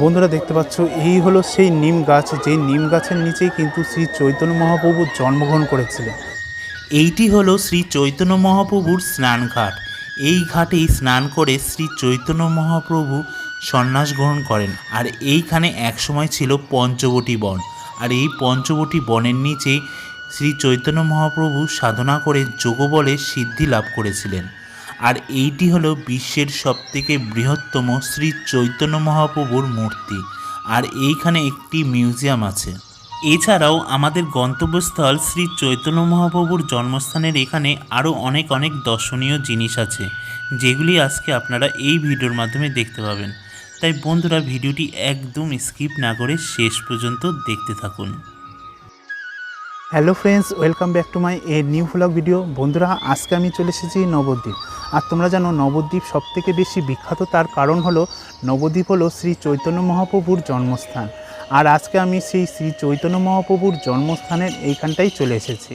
বন্ধুরা দেখতে পাচ্ছ, এই হলো সেই নিম গাছ। যে নিম গাছের নিচেই কিন্তু শ্রী চৈতন্য মহাপ্রভু জন্মগ্রহণ করেছিলেন। এইটি হলো শ্রী চৈতন্য মহাপ্রভুর স্নানঘাট। এই ঘাটেই স্নান করে শ্রী চৈতন্য মহাপ্রভু সন্ন্যাস গ্রহণ করেন। আর এইখানে একসময় ছিল পঞ্চবটী বন। আর এই পঞ্চবটী বনের নিচেই শ্রী চৈতন্য মহাপ্রভু সাধনা করে যোগবলে সিদ্ধি লাভ করেছিলেন। আর এইটি হলো বিশ্বের সবথেকে বৃহত্তম শ্রী চৈতন্য মহাপ্রভুর মূর্তি। আর এইখানে একটি মিউজিয়াম আছে। এছাড়াও আমাদের গন্তব্যস্থল শ্রী চৈতন্য মহাপ্রভুর জন্মস্থানের এখানে আরও অনেক অনেক দর্শনীয় জিনিস আছে, যেগুলি আজকে আপনারা এই ভিডিওর মাধ্যমে দেখতে পাবেন। তাই বন্ধুরা, ভিডিওটি একদম স্কিপ না করে শেষ পর্যন্ত দেখতে থাকুন। Hello friends, welcome back to my a new vlog video. বন্ধুরা, আজকে আমি চলে এসেছি নবদ্বীপ। আর তোমরা জানো, নবদ্বীপ সবথেকে বেশি বিখ্যাত, তার কারণ হলো নবদ্বীপ হলো শ্রী চৈতন্য মহাপ্রভুর জন্মস্থান। আর আজকে আমি সেই শ্রী চৈতন্য মহাপ্রভুর জন্মস্থানের এইখানটাই চলে এসেছি।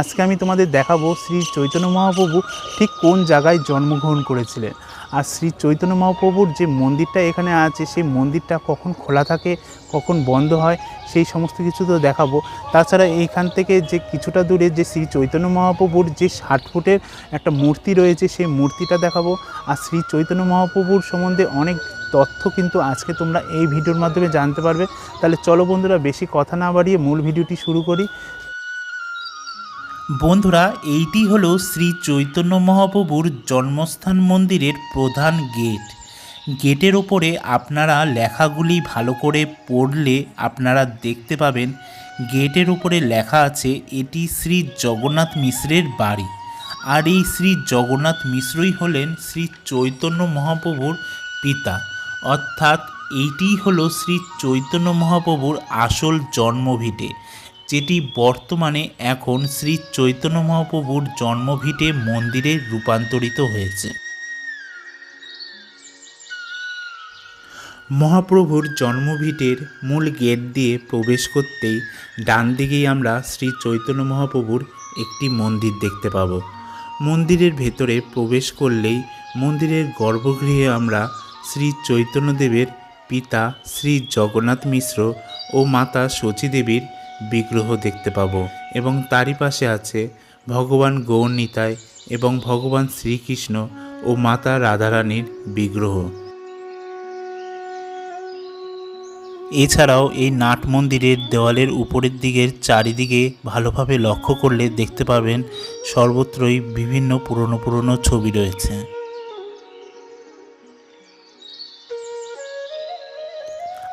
আজকে আমি তোমাদের দেখাবো শ্রী চৈতন্য মহাপ্রভু ঠিক কোন জায়গায় জন্মগ্রহণ করেছিলেন। আর শ্রী চৈতন্য মহাপ্রভুর যে মন্দিরটা এখানে আছে, সেই মন্দিরটা কখন খোলা থাকে, কখন বন্ধ হয়, সেই সমস্ত কিছু তো দেখাবো। তাছাড়া এইখান থেকে যে কিছুটা দূরে যে শ্রী চৈতন্য মহাপ্রভুর যে ষাট ফুটের একটা মূর্তি রয়েছে, সেই মূর্তিটা দেখাবো। আর শ্রী চৈতন্য মহাপ্রভুর সম্বন্ধে অনেক তথ্য কিন্তু আজকে তোমরা এই ভিডিওর মাধ্যমে জানতে পারবে। তাহলে চলো বন্ধুরা, বেশি কথা না বাড়িয়ে মূল ভিডিওটি শুরু করি। বন্ধুরা, এইটি হলো শ্রী চৈতন্য মহাপ্রভুর জন্মস্থান মন্দিরের প্রধান গেট। গেটের ওপরে আপনারা লেখাগুলি ভালো করে পড়লে আপনারা দেখতে পাবেন, গেটের উপরে লেখা আছে, এটি শ্রী জগন্নাথ মিশ্রের বাড়ি। আর এই শ্রী জগন্নাথ মিশ্রই হলেন শ্রী চৈতন্য মহাপ্রভুর পিতা। অর্থাৎ এইটিই হলো শ্রী চৈতন্য মহাপ্রভুর আসল জন্মভিটে। যেটি বর্তমানে এখন শ্রী চৈতন্য মহাপ্রভুর জন্মভিটে মন্দিরে রূপান্তরিত হয়েছে। মহাপ্রভুর জন্মভিটের মূল গেট দিয়ে প্রবেশ করতেই ডান দিকেই আমরা শ্রী চৈতন্য মহাপ্রভুর একটি মন্দির দেখতে পাব। মন্দিরের ভেতরে প্রবেশ করলেই মন্দিরের গর্ভগৃহে আমরা শ্রী চৈতন্যদেবের পিতা শ্রী জগন্নাথ মিশ্র ও মাতা শচীদেবীর বিগ্রহ দেখতে পাবো। এবং তারই পাশে আছে ভগবান গৌরনীতায় এবং ভগবান শ্রীকৃষ্ণ ও মাতা রাধারানীর বিগ্রহ। এছাড়াও এই নাট মন্দিরের দেওয়ালের উপরের দিকের চারিদিকে ভালোভাবে লক্ষ্য করলে দেখতে পাবেন সর্বত্রই বিভিন্ন পুরনো পুরনো ছবি রয়েছে।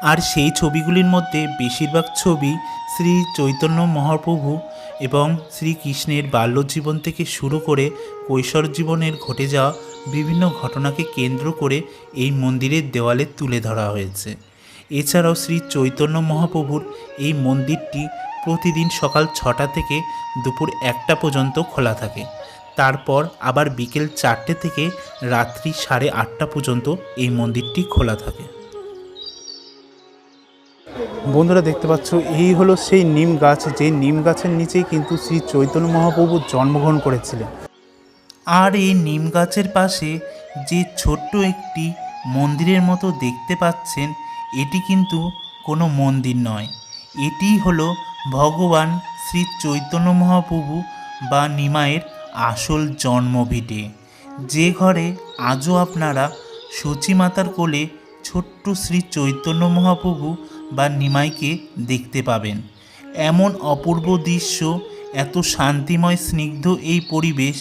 আর সেই ছবিগুলির মধ্যে বেশিরভাগ ছবি শ্রী চৈতন্য মহাপ্রভু এবং শ্রীকৃষ্ণের বাল্যজীবন থেকে শুরু করে কৈশোর জীবনের ঘটে যাওয়া বিভিন্ন ঘটনাকে কেন্দ্র করে এই মন্দিরের দেওয়ালে তুলে ধরা হয়েছে। এছাড়াও শ্রী চৈতন্য মহাপ্রভুর এই মন্দিরটি প্রতিদিন সকাল ছটা থেকে দুপুর একটা পর্যন্ত খোলা থাকে। তারপর আবার বিকেল চারটে থেকে রাত্রি সাড়ে আটটা পর্যন্ত এই মন্দিরটি খোলা থাকে। বন্ধুরা দেখতে পাচ্ছ, এই হলো সেই নিম গাছ। যে নিম গাছের নিচেই কিন্তু শ্রী চৈতন্য মহাপ্রভু জন্মগ্রহণ করেছিলেন। আর এই নিম গাছের পাশে যে ছোট্ট একটি মন্দিরের মতো দেখতে পাচ্ছেন, এটি কিন্তু কোনো মন্দির নয়। এটি হলো ভগবান শ্রী চৈতন্য মহাপ্রভু বা নিমায়ের আসল জন্মভিটে। যে ঘরে আজও আপনারা সচিমাতার কোলে ছোট্ট শ্রী চৈতন্য মহাপ্রভু বা নিমাইকে দেখতে পাবেন। এমন অপূর্ব দৃশ্য, এত শান্তিময় স্নিগ্ধ এই পরিবেশ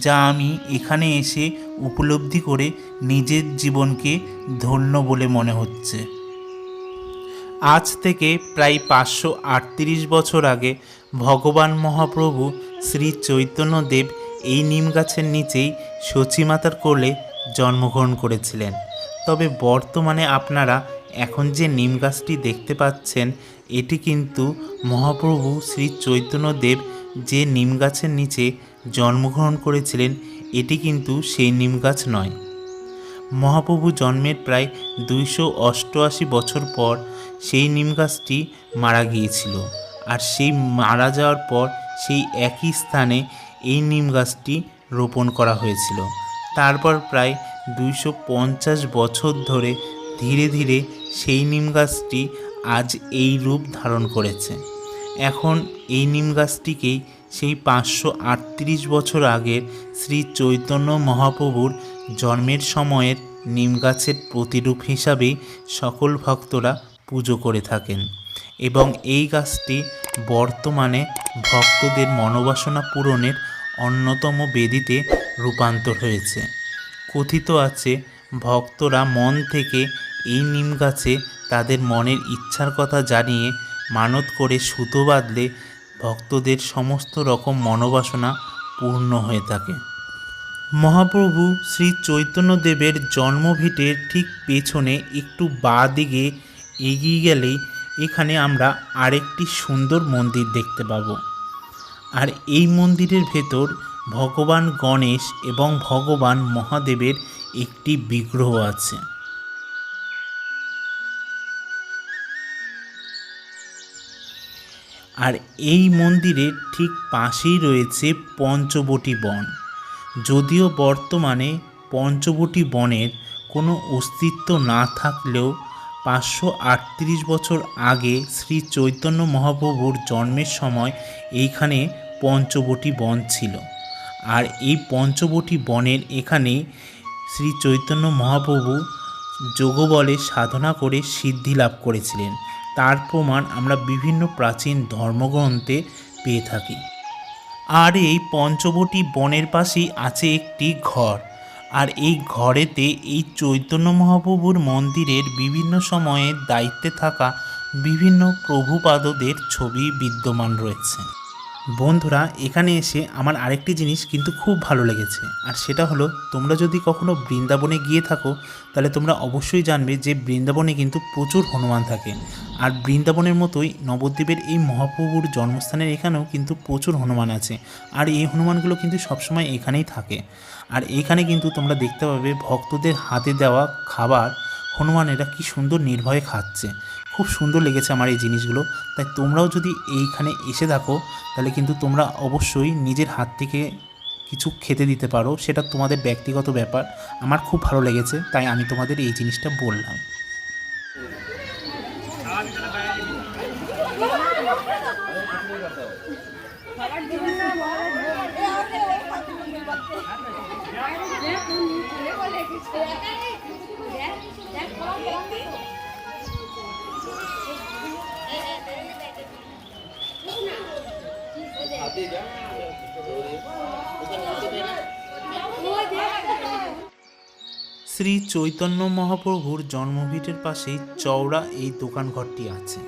যা আমি এখানে এসে উপলব্ধি করে নিজের জীবনকে ধন্য বলে মনে হচ্ছে। আজ থেকে প্রায় পাঁচশো আটত্রিশ বছর আগে ভগবান মহাপ্রভু শ্রী চৈতন্যদেব এই নিম গাছের নিচেই সচিমাতার কোলে জন্মগ্রহণ করেছিলেন। তবে বর্তমানে আপনারা এখন যে নিম গাছটি দেখতে পাচ্ছেন, এটি কিন্তু মহাপ্রভু শ্রী চৈতন্যদেব যে নিম গাছের নিচে জন্মগ্রহণ করেছিলেন, এটি কিন্তু সেই নিম গাছ নয়। মহাপ্রভু জন্মের প্রায় দুইশো অষ্টআশি বছর পর সেই নিম গাছটি মারা গিয়েছিল আর সেই মারা যাওয়ার পর সেই একই স্থানে এই নিম গাছটি রোপণ করা হয়েছিল। তারপর প্রায় দুইশো পঞ্চাশ বছর ধরে ধীরে ধীরে সেই নিম গাছটি আজ এই রূপ ধারণ করেছে। এখন এই নিম গাছটিকেই সেই পাঁচশো আটত্রিশ বছর আগের শ্রী চৈতন্য মহাপ্রভুর জন্মের সময়ের নিম গাছের প্রতিরূপ হিসাবেই সকল ভক্তরা পুজো করে থাকেন এবং এই গাছটি বর্তমানে ভক্তদের মনোবাসনা পূরণের অন্যতম বেদিতে রূপান্তর হয়েছে। কথিত আছে, ভক্তরা মন থেকে এই নিম গাছে তাদের মনের ইচ্ছার কথা জানিয়ে মানত করে সুতো বাঁধলে ভক্তদের সমস্ত রকম মনোবাসনা পূর্ণ হয়ে থাকে। মহাপ্রভু শ্রী চৈতন্যদেবের জন্মভিটের ঠিক পেছনে একটু বাঁ দিকে এগিয়ে গেলেই এখানে আমরা আরেকটি সুন্দর মন্দির দেখতে পাবো। আর এই মন্দিরের ভেতর ভগবান গণেশ এবং ভগবান মহাদেবের একটি বিগ্রহ আছে। আর এই মন্দিরের ঠিক পাশেই রয়েছে পঞ্চবটি বন। যদিও বর্তমানে পঞ্চবটি বনের কোনো অস্তিত্ব না থাকলেও পাঁচশো আটত্রিশ বছর আগে শ্রী চৈতন্য মহাপ্রভুর জন্মের সময় এইখানে পঞ্চবটি বন ছিল। আর এই পঞ্চবটি বনের এখানে শ্রী চৈতন্য মহাপ্রভু যোগবলে সাধনা করে সিদ্ধি লাভ করেছিলেন। তার প্রমাণ আমরা বিভিন্ন প্রাচীন ধর্মগ্রন্থে পেয়ে থাকি। আর এই পঞ্চবটি বনের পাশেই আছে একটি ঘর। আর এই ঘরেতে এই চৈতন্য মহাপ্রভুর মন্দিরের বিভিন্ন সময়ে দায়িত্বে থাকা বিভিন্ন প্রভুপাদদের ছবি বিদ্যমান রয়েছে। বন্ধুরা, এখানে এসে আমার আরেকটি জিনিস কিন্তু খুব ভালো লেগেছে, আর সেটা হলো তোমরা যদি কখনো বৃন্দাবনে গিয়ে থাকো, তাহলে তোমরা অবশ্যই জানবে যে বৃন্দাবনে কিন্তু প্রচুর হনুমান থাকে, আর বৃন্দাবনের মতোই নবদ্বীপের এই মহাপ্রভুর জন্মস্থানের এখানেও কিন্তু প্রচুর হনুমান আছে, আর এই হনুমানগুলো কিন্তু সবসময় এখানেই থাকে, আর এখানে কিন্তু তোমরা দেখতে পাবে ভক্তদের হাতে দেওয়া খাবার, হনুমানেরা কি সুন্দর নির্ভয়ে খাচ্ছে খুব সুন্দর লেগেছে আমার এই জিনিসগুলো। তাই তোমরাও যদি এইখানে এসে থাকো তাহলে কিন্তু তোমরা অবশ্যই নিজের হাত থেকে কিছু খেতে দিতে পারো। সেটা তোমাদের ব্যক্তিগত ব্যাপার। আমার খুব ভালো লেগেছে, তাই আমি তোমাদের এই জিনিসটা বললাম। শ্রী চৈতন্য মহাপ্রভুর জন্মভিটের পাশেই চওড়া এই দোকানঘরটি আছে।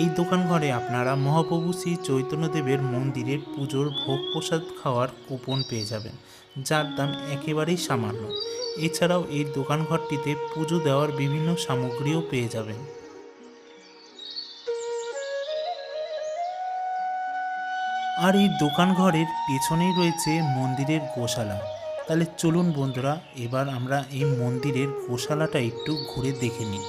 এই দোকানঘরে আপনারা মহাপ্রভু শ্রী চৈতন্যদেবের মন্দিরের পুজোর ভোগ প্রসাদ খাওয়ার কুপন পেয়ে যাবেন, যার দাম একেবারেই সামান্য। এছাড়াও এই দোকানঘরটিতে পুজো দেওয়ার বিভিন্ন সামগ্রীও পেয়ে যাবেন। আর এই দোকানঘরের পেছনেই রয়েছে মন্দিরের গোশালা। তাহলে চলুন বন্ধুরা, এবার আমরা এই মন্দিরের গোশালাটা একটু ঘুরে দেখে নিই।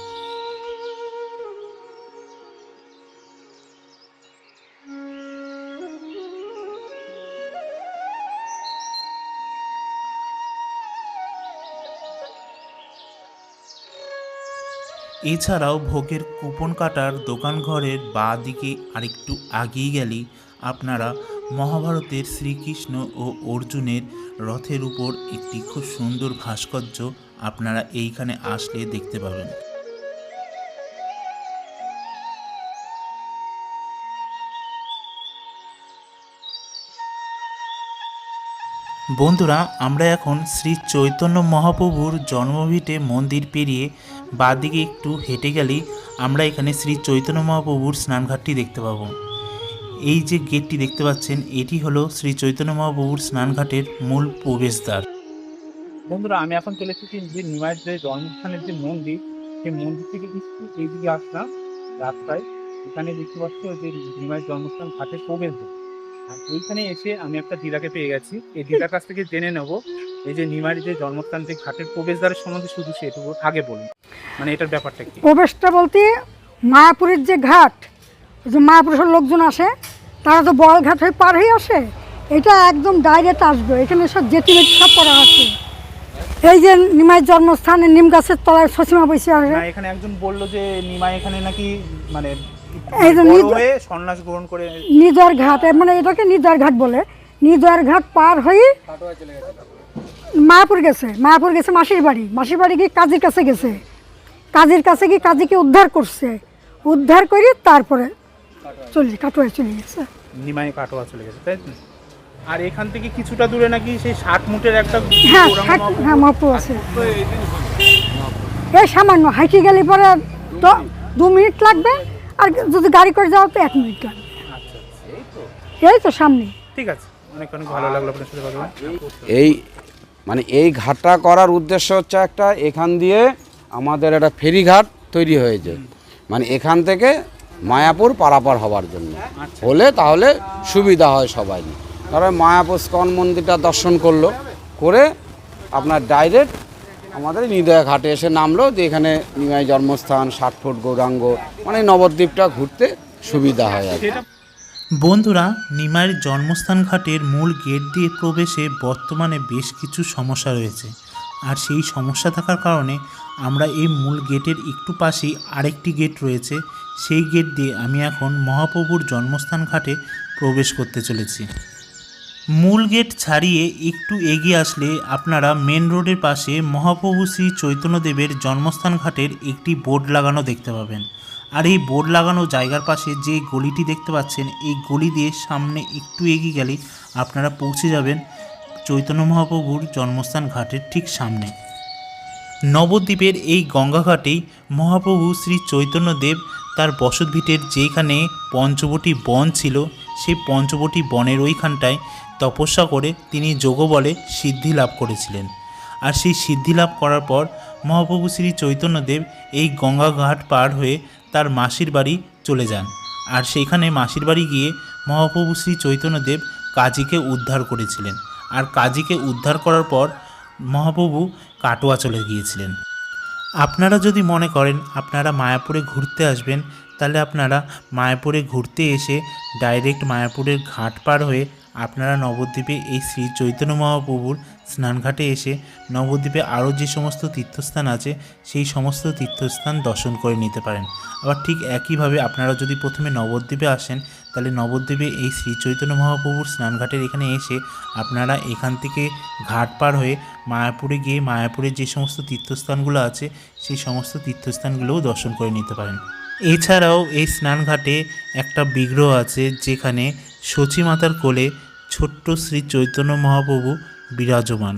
এছাড়াও ভোগের কুপন কাটার দোকানঘরের বা দিকে আরেকটু আগিয়ে গেলেই আপনারা মহাভারতের শ্রীকৃষ্ণ ও অর্জুনের রথের উপর একটি খুব সুন্দর ভাস্কর্য আপনারা এইখানে আসলে দেখতে পাবেন। বন্ধুরা, আমরা এখন শ্রী চৈতন্য মহাপ্রভুর জন্মভিটে মন্দির পেরিয়ে বাদিকে একটু হেঁটে গেলেই আমরা এখানে শ্রী চৈতন্য মহাপ্রভুর স্নানঘাটটি দেখতে পাবো। এই যে গেটটি দেখতে পাচ্ছেন এটি হলো শ্রী চৈতন্য মহাপ্রভুর স্নানঘাটের মূল প্রবেশদ্বার। বন্ধুরা আমি এখন চলে এসেছি যে নিমাইয়ের যে জন্মস্থানের যে মন্দির সেই মন্দির থেকে কিছু এইদিকে আসলাম রাস্তায়। এখানে দেখতে পাচ্ছি ওই যে নিমাইয়ের জন্মস্থান ঘাটের প্রবেশদ্বার আর এইখানে এসে আমি একটা দিদাকে পেয়ে গেছি। এই দিদার কাছ থেকে জেনে নেব এই যে নিমাইয়ের যে জন্মস্থান যে ঘাটের প্রবেশদ্বারের সম্বন্ধে শুধু সেটুকু আগে বলুন। মানে এটার ব্যাপারটা কি? প্রবেশটা বলতে মায়াপুরের যে ঘাট যে মায়াপুরের লোকজন আসে তারা তো বড় ঘাট হয়ে পার হয়ে আসে। এটা একদম ডাইরেক্ট আসবে। এখানে সব জেটি বেটি সব করা আছে। এই যে নিমাই জন্মস্থানে নিম গাছের তলায় শশীমা বসে না এখানে একজন বলল যে নিমাই এখানে নাকি মানে এই যে বড় নিজ- সন্ন্যাস গ্রহণ করে নিদর ঘাট মানে এটাকে নিদর ঘাট বলে। নিদর ঘাট পার হয়ে মায়াপুর গেছে। মায়াপুর গেছে মাসির বাড়ি। মাসির বাড়ি গিয়ে কাজীর কাছে গেছে। কাজীর কাছে গিয়ে কাজীকে উদ্ধার করছে। উদ্ধার করে তারপরে চলে কাটোয়ায় চলে গেছে। নিমাই কাটোয়া চলে গেছে তাই তো? আর এখান থেকে কিছুটা দূরে নাকি সেই ষাট মুটের একটা হ্যাঁ ষাট হ্যাঁ আছে। এই সামান্য হাইটে গেলে পরে তো দু মিনিট লাগবে আর যদি গাড়ি করে যাও তো এক মিনিট লাগবে। আচ্ছা। এই তো সামনে। ঠিক আছে অনেক অনেক ভালো লাগল আপনার সাথে কথা এই মানে এই ঘাটটা করার উদ্দেশ্য হচ্ছে একটা এখান দিয়ে আমাদের একটা ফেরিঘাট তৈরি হয়েছে। মানে এখান থেকে মায়াপুর পারাপার হওয়ার জন্য। হলে তাহলে সুবিধা হয় সবাই তারপরে মায়াপুর স্কন মন্দিরটা দর্শন করল করে আপনার ডাইরেক্ট আমাদের নিদয়া ঘাটে এসে নামলো যে এখানে নিমাই জন্মস্থান ষাট ফুট গৌরাঙ্গ মানে নবদ্বীপটা ঘুরতে সুবিধা হয় আর কি। বন্ধুরা নিমাইয়ের জন্মস্থান ঘাটের মূল গেট দিয়ে প্রবেশে বর্তমানে বেশ কিছু সমস্যা রয়েছে। আর সেই সমস্যা থাকার কারণে আমরা এই মূল গেটের একটু পাশেই আরেকটি গেট রয়েছে। সেই গেট দিয়ে আমি এখন মহাপ্রভুর জন্মস্থান ঘাটে প্রবেশ করতে চলেছি। মূল গেট ছাড়িয়ে একটু এগিয়ে আসলে আপনারা মেন রোডের পাশে মহাপ্রভু শ্রী চৈতন্যদেবের জন্মস্থান ঘাটের একটি বোর্ড লাগানো দেখতে পাবেন। আর এই বোর্ড লাগানো জায়গার পাশে যে গলিটি দেখতে পাচ্ছেন, এই গলি দিয়ে সামনে একটু এগিয়ে গেলে আপনারা পৌঁছে যাবেন চৈতন্য মহাপ্রভুর জন্মস্থান ঘাটের ঠিক সামনে। নবদ্বীপের এই গঙ্গাঘাটেই মহাপ্রভু শ্রী চৈতন্যদেব তার বসতভিটের যেখানে পঞ্চবটি বন ছিল, সেই পঞ্চবটি বনের ওইখানটায় তপস্যা করে তিনি যোগবলে সিদ্ধি লাভ করেছিলেন। আর সেই সিদ্ধি লাভ করার পর মহাপ্রভু শ্রী চৈতন্যদেব এই গঙ্গাঘাট পার হয়ে তার মাসির বাড়ি চলে যান। আর সেইখানে মাসির বাড়ি গিয়ে মহাপ্রভু শ্রী চৈতন্যদেব কাজীকে উদ্ধার করেছিলেন। আর কাজীকে উদ্ধার করার পর মহাপ্রভু কাটোয়া চলে গিয়েছিলেন। আপনারা যদি মনে করেন আপনারা মায়াপুরে ঘুরতে আসবেন, তাহলে আপনারা মায়াপুরে ঘুরতে এসে ডাইরেক্ট মায়াপুরের ঘাট পার হয়ে আপনারা নবদ্বীপে এই শ্রী চৈতন্য মহাপ্রভুর স্নানঘাটে এসে নবদ্বীপে আরও যে সমস্ত তীর্থস্থান আছে, সেই সমস্ত তীর্থস্থান দর্শন করে নিতে পারেন। আবার ঠিক একইভাবে আপনারা যদি প্রথমে নবদ্বীপে আসেন, তাহলে নবদ্বীপে এই শ্রী চৈতন্য মহাপ্রভুর স্নানঘাটের এখানে এসে আপনারা এখান থেকে ঘাট পার হয়ে মায়াপুরে গিয়ে মায়াপুরের যে সমস্ত তীর্থস্থানগুলো আছে, সেই সমস্ত তীর্থস্থানগুলোও দর্শন করে নিতে পারেন। এছাড়াও এই স্নানঘাটে একটা বিগ্রহ আছে, যেখানে সচী মাতার কোলে ছোট্ট শ্রী চৈতন্য মহাপ্রভু বিরাজমান।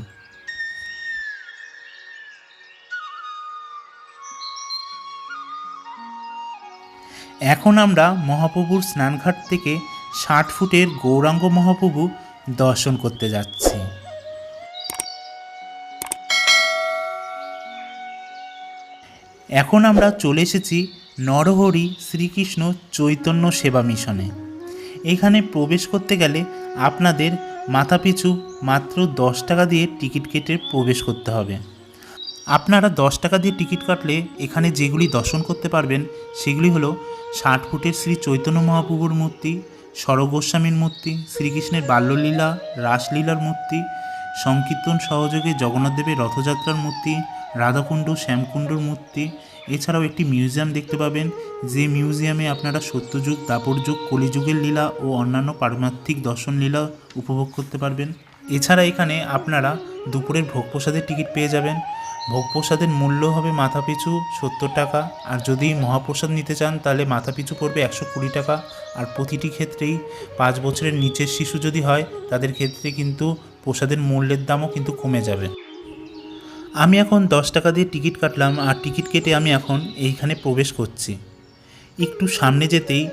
এখন আমরা মহাপ্রভুর স্নানঘাট থেকে ষাট ফুটের গৌরাঙ্গ মহাপ্রভু দর্শন করতে যাচ্ছি। এখন আমরা চলে এসেছি নরহরি শ্রীকৃষ্ণ চৈতন্য সেবা মিশনে। এখানে প্রবেশ করতে গেলে আপনাদের মাথাপিছু মাত্র দশ টাকা দিয়ে টিকিট কেটে প্রবেশ করতে হবে। আপনারা দশ টাকা দিয়ে টিকিট কাটলে এখানে যেগুলি দর্শন করতে পারবেন, সেগুলি হলো ষাট ফুটের শ্রী চৈতন্য মহাপ্রভুর মূর্তি, স্বরগোস্বামীর মূর্তি, শ্রীকৃষ্ণের বাল্যলীলা, রাসলীলার মূর্তি, সংকীর্তন সহযোগে জগন্নাথদেবের রথযাত্রার মূর্তি, রাধাকুণ্ড, শ্যামকুণ্ডর মূর্তি এছাড়াও একটি মিউজিয়াম দেখতে পাবেন, যে মিউজিয়ামে আপনারা সত্যযুগ, দাপর যুগ, কলিযুগের লীলা ও অন্যান্য পারমার্থিক দর্শন লীলা উপভোগ করতে পারবেন। এছাড়া এখানে আপনারা দুপুরের ভোগ প্রসাদের টিকিট পেয়ে যাবেন। ভোগ প্রসাদের মূল্য হবে মাথাপিছু সত্তর টাকা, আর যদি মহাপ্রসাদ নিতে চান তাহলে মাথাপিছু পড়বে একশো কুড়ি টাকা, আর প্রতিটি ক্ষেত্রেই পাঁচ বছরের নিচের শিশু যদি হয়, তাদের ক্ষেত্রে কিন্তু প্রসাদের মূল্যের দামও কিন্তু কমে যাবে। আমি এখন দশ টাকা দিয়ে টিকিট কাটলাম আর টিকিট কেটে আমি এখন এইখানে প্রবেশ করছি। একটু সামনে যেতেই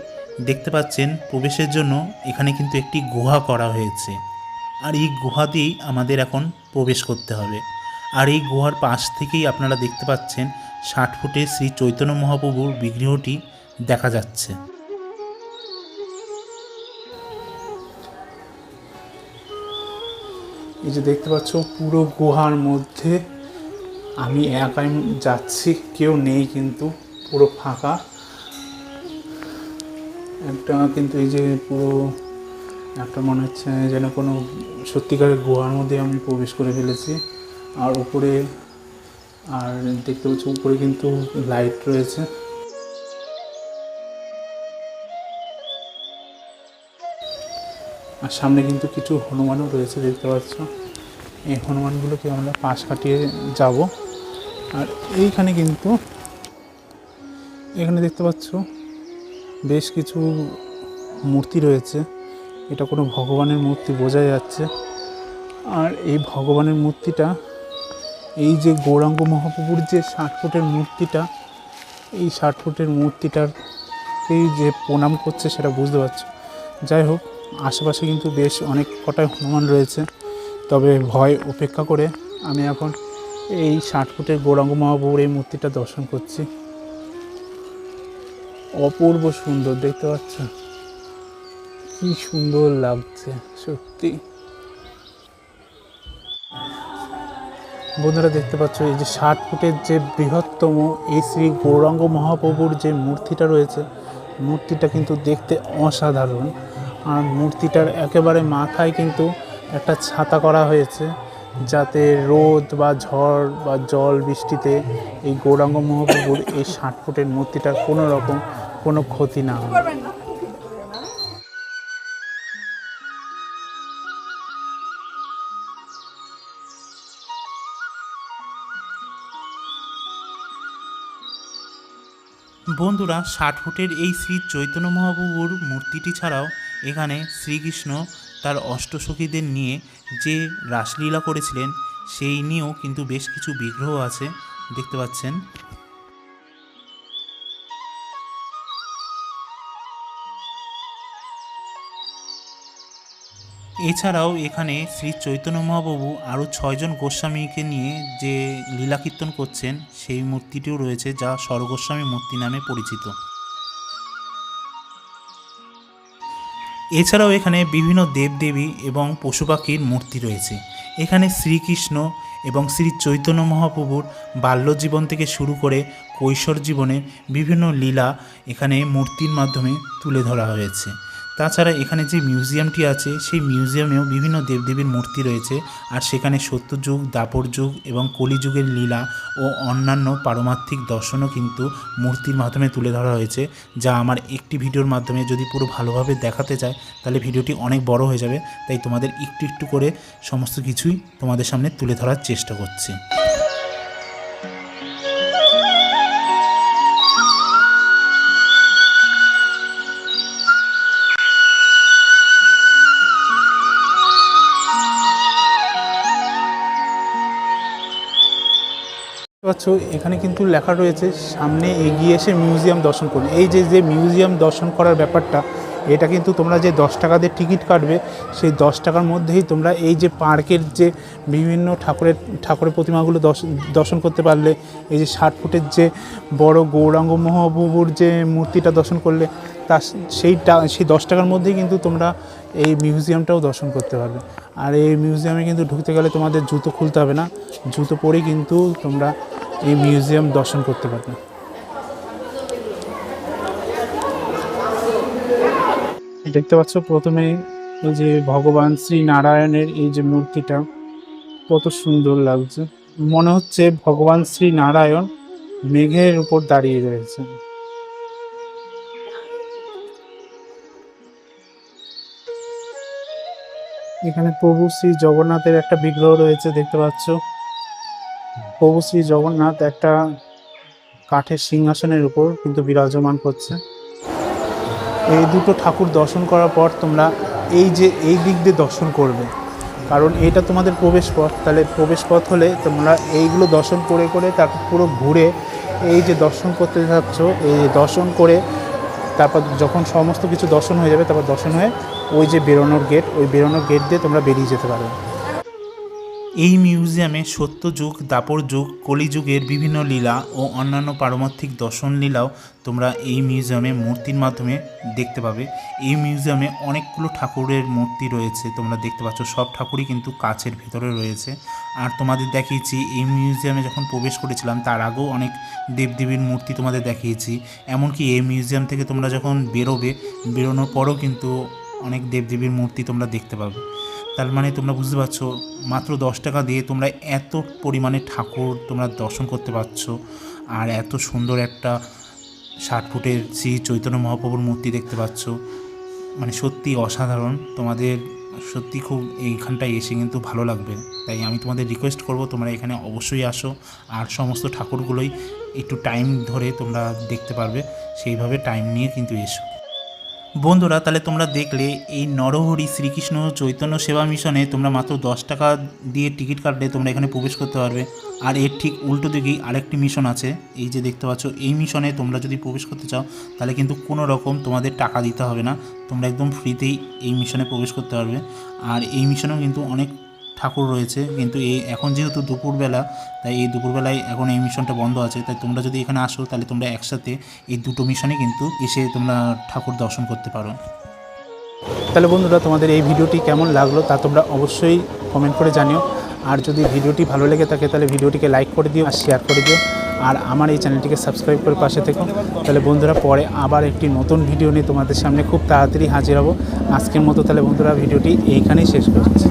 দেখতে পাচ্ছেন প্রবেশের জন্য এখানে কিন্তু একটি গুহা করা হয়েছে। আর এই গুহা দিয়েই আমাদের এখন প্রবেশ করতে হবে। আর এই গুহার পাশ থেকেই আপনারা দেখতে পাচ্ছেন ষাট ফুটে শ্রী চৈতন্য মহাপ্রভুর বিগ্রহটি দেখা যাচ্ছে। এই যে দেখতে পাচ্ছ পুরো গুহার মধ্যে আমি একাই যাচ্ছি, কেউ নেই কিন্তু, পুরো ফাঁকা। একটা কিন্তু এই যে পুরো, একটা মনে হচ্ছে যেন কোনো সত্যিকারের গুহার মধ্যে আমি প্রবেশ করে ফেলেছি। আর উপরে, আর দেখতে পাচ্ছি উপরে কিন্তু লাইট রয়েছে। আর সামনে কিন্তু কিছু হনুমানও রয়েছে, দেখতে পাচ্ছ। এই হনুমানগুলোকে আমরা পাশ কাটিয়ে যাব। আর এইখানে কিন্তু এখানে দেখতে পাচ্ছ বেশ কিছু মূর্তি রয়েছে। এটা কোনো ভগবানের মূর্তি বোঝা যাচ্ছে। আর এই ভগবানের মূর্তিটা, এই যে গৌরাঙ্গ মহাপ্রভুর যে ষাট ফুটের মূর্তিটা, এই ষাট ফুটের মূর্তিটার এই যে প্রণাম করছে সেটা বুঝতে পারছ। যাই হোক, আশেপাশে কিন্তু বেশ অনেক কটাই হনুমান রয়েছে। তবে ভয় উপেক্ষা করে আমি এখন এই ষাট ফুটের গৌরাঙ্গ মহাপ্রভুর এই মূর্তিটা দর্শন করছি। অপূর্ব সুন্দর, দেখতে পাচ্ছ? কি সুন্দর লাগছে, সত্যি। বন্ধুরা, দেখতে পাচ্ছ, এই যে ষাট ফুটের যে বৃহত্তম এই শ্রী গৌরাঙ্গ মহাপ্রভুর যে মূর্তিটা রয়েছে, মূর্তিটা কিন্তু দেখতে অসাধারণ। আর মূর্তিটার একেবারে মাথায় কিন্তু একটা ছাতা করা হয়েছে। যাতে রোদ বা ঝড় বা জল বৃষ্টিতে এই গৌরাঙ্গ মহাপ্রভুর এই ষাট ফুটের মূর্তিটার কোনো রকম কোনো ক্ষতি না হয়। বন্ধুরা ষাট ফুটের এই শ্রী চৈতন্য মহাপ্রভুর মূর্তিটি ছাড়াও এখানে শ্রীকৃষ্ণ তার অষ্টসখীদের নিয়ে যে রাসলীলা করেছিলেন, সেই নিয়েও কিন্তু বেশ কিছু বিগ্রহ আছে, দেখতে পাচ্ছেন। এছাড়াও এখানে শ্রী চৈতন্য মহাপ্রভু আরও ছয়জন গোস্বামীকে নিয়ে যে লীলা কীর্তন করছেন, সেই মূর্তিটিও রয়েছে, যা স্বরগোস্বামী মূর্তি নামে পরিচিত। এছাড়াও এখানে বিভিন্ন দেবদেবী এবং পশু পাখির মূর্তি রয়েছে। এখানে শ্রীকৃষ্ণ এবং শ্রী চৈতন্য মহাপ্রভুর বাল্য জীবন থেকে শুরু করে কৈশোর জীবনের বিভিন্ন লীলা এখানে মূর্তির মাধ্যমে তুলে ধরা হয়েছে। তাছাড়া এখানে যে মিউজিয়ামটি আছে, সেই মিউজিয়ামেও বিভিন্ন দেবদেবীর মূর্তি রয়েছে। আর সেখানে সত্যযুগ দাপর যুগ এবং কলিযুগের লীলা ও অন্যান্য পারমার্থিক দর্শনও কিন্তু মূর্তির মাধ্যমে তুলে ধরা হয়েছে। যা আমার একটি ভিডিওর মাধ্যমে যদি পুরো ভালোভাবে দেখাতে চায়, তাহলে ভিডিওটি অনেক বড় হয়ে যাবে। তাই তোমাদের একটু একটু করে সমস্ত কিছুই তোমাদের সামনে তুলে ধরার চেষ্টা করছি। পাচ্ছ, এখানে কিন্তু লেখা রয়েছে, সামনে এগিয়ে এসে মিউজিয়াম দর্শন করুন এই যে যে মিউজিয়াম দর্শন করার ব্যাপারটা, এটা কিন্তু তোমরা যে দশ টাকা দিয়ে টিকিট কাটবে, সেই দশ টাকার মধ্যেই তোমরা এই যে পার্কের যে বিভিন্ন ঠাকুরের ঠাকুরের প্রতিমাগুলো দর্শ- দর্শন করতে পারলে, এই যে ষাট ফুটের যে বড় গৌরাঙ্গ মহাপ্রভুর যে মূর্তিটা দর্শন করলে, তা সেই সেই দশ টাকার মধ্যেই কিন্তু তোমরা এই মিউজিয়ামটাও দর্শন করতে পারবে। আর এই মিউজিয়ামে কিন্তু ঢুকতে গেলে তোমাদের জুতো খুলতে হবে না। জুতো পরেই কিন্তু তোমরা এই মিউজিয়াম দর্শন করতে পারবে দেখতে পাচ্ছ, প্রথমে যে ভগবান শ্রী নারায়ণের এই যে মূর্তিটা, কত সুন্দর লাগছে। মনে হচ্ছে ভগবান শ্রী নারায়ণ মেঘের উপর দাঁড়িয়ে রয়েছে। এখানে প্রভু শ্রী জগন্নাথের একটা বিগ্রহ রয়েছে, দেখতে পাচ্ছ। প্রভু শ্রী জগন্নাথ একটা কাঠের সিংহাসনের উপর কিন্তু বিরাজমান করছে। এই দুটো ঠাকুর দর্শন করার পর তোমরা এই যে এই দিক দিয়ে দর্শন করবে, কারণ এটা তোমাদের প্রবেশ পথ। তাহলে প্রবেশ পথ হলে তোমরা এইগুলো দর্শন করে করে তারপর পুরো ঘুরে এই যে দর্শন করতে যাচ্ছ, এই দর্শন করে তারপর যখন সমস্ত কিছু দর্শন হয়ে যাবে, তারপর দর্শন হয়ে ওই যে বেরোনোর গেট ওই বেরোনোর গেট দিয়ে তোমরা বেরিয়ে যেতে পারবে। এই মিউজিয়ামে সত্যযুগ দাপর যুগ কলিযুগের বিভিন্ন লীলা ও অন্যান্য পারমার্থিক দর্শন লীলাও তোমরা এই মিউজিয়ামে মূর্তির মাধ্যমে দেখতে পাবে। এই মিউজিয়ামে অনেকগুলো ঠাকুরের মূর্তি রয়েছে, তোমরা দেখতে পাচ্ছ। সব ঠাকুরই কিন্তু কাছের ভেতরে রয়েছে। আর তোমাদের দেখিয়েছি, এই মিউজিয়ামে যখন প্রবেশ করেছিলাম, তার আগেও অনেক দেবদেবীর মূর্তি তোমাদের দেখিয়েছি। এমনকি এই মিউজিয়াম থেকে তোমরা যখন বেরোবে, বেরোনোর পরও কিন্তু অনেক দেবদেবীর মূর্তি তোমরা দেখতে পাবে। তার মানে তোমরা বুঝতে পারছ, মাত্র দশ টাকা দিয়ে তোমরা এত পরিমাণে ঠাকুর তোমরা দর্শন করতে পারছ। আর এত সুন্দর একটা ষাট ফুটের শ্রী চৈতন্য মহাপ্রভুর মূর্তি দেখতে পাচ্ছ। মানে সত্যি অসাধারণ। তোমাদের সত্যি খুব এইখানটায় এসে কিন্তু ভালো লাগবে। তাই আমি তোমাদের রিকোয়েস্ট করব, তোমরা এখানে অবশ্যই আসো। আর সমস্ত ঠাকুরগুলোই একটু টাইম ধরে তোমরা দেখতে পারবে। সেইভাবে টাইম নিয়ে কিন্তু এসো। বন্ধুরা, তাহলে তোমরা দেখলে এই নরহরি শ্রীকৃষ্ণ চৈতন্য সেবা মিশনে তোমরা মাত্র দশ টাকা দিয়ে টিকিট কাটলে তোমরা এখানে প্রবেশ করতে পারবে। আর এর ঠিক উল্টো দিকেই আরেকটি মিশন আছে। এই যে দেখতে পাচ্ছ, এই মিশনে তোমরা যদি প্রবেশ করতে চাও, তাহলে কিন্তু কোনো রকম তোমাদের টাকা দিতে হবে না। তোমরা একদম ফ্রিতেই এই মিশনে প্রবেশ করতে পারবে। আর এই মিশনেও কিন্তু অনেক ঠাকুর রয়েছে, কিন্তু এই এখন যেহেতু দুপুরবেলা, তাই এই দুপুরবেলায় এখন এই মিশনটা বন্ধ আছে, তাই তোমরা যদি এখানে আসো, তাহলে তোমরা একসাথে এই দুটো মিশনে কিন্তু এসে তোমরা ঠাকুর দর্শন করতে পারো। তাহলে বন্ধুরা, তোমাদের এই ভিডিওটি কেমন লাগল তা তোমরা অবশ্যই কমেন্ট করে জানিও। আর যদি ভিডিওটি ভালো লেগে থাকে, তাহলে ভিডিওটিকে লাইক করে দিও আর শেয়ার করে দিও। আর আমার এই চ্যানেলটিকে সাবস্ক্রাইব করে পাশে থেকো। তাহলে বন্ধুরা, পরে আবার একটি নতুন ভিডিও নিয়ে তোমাদের সামনে খুব তাড়াতাড়ি হাজির হব। আজকের মতো তাহলে বন্ধুরা, ভিডিওটি এইখানেই শেষ করছি।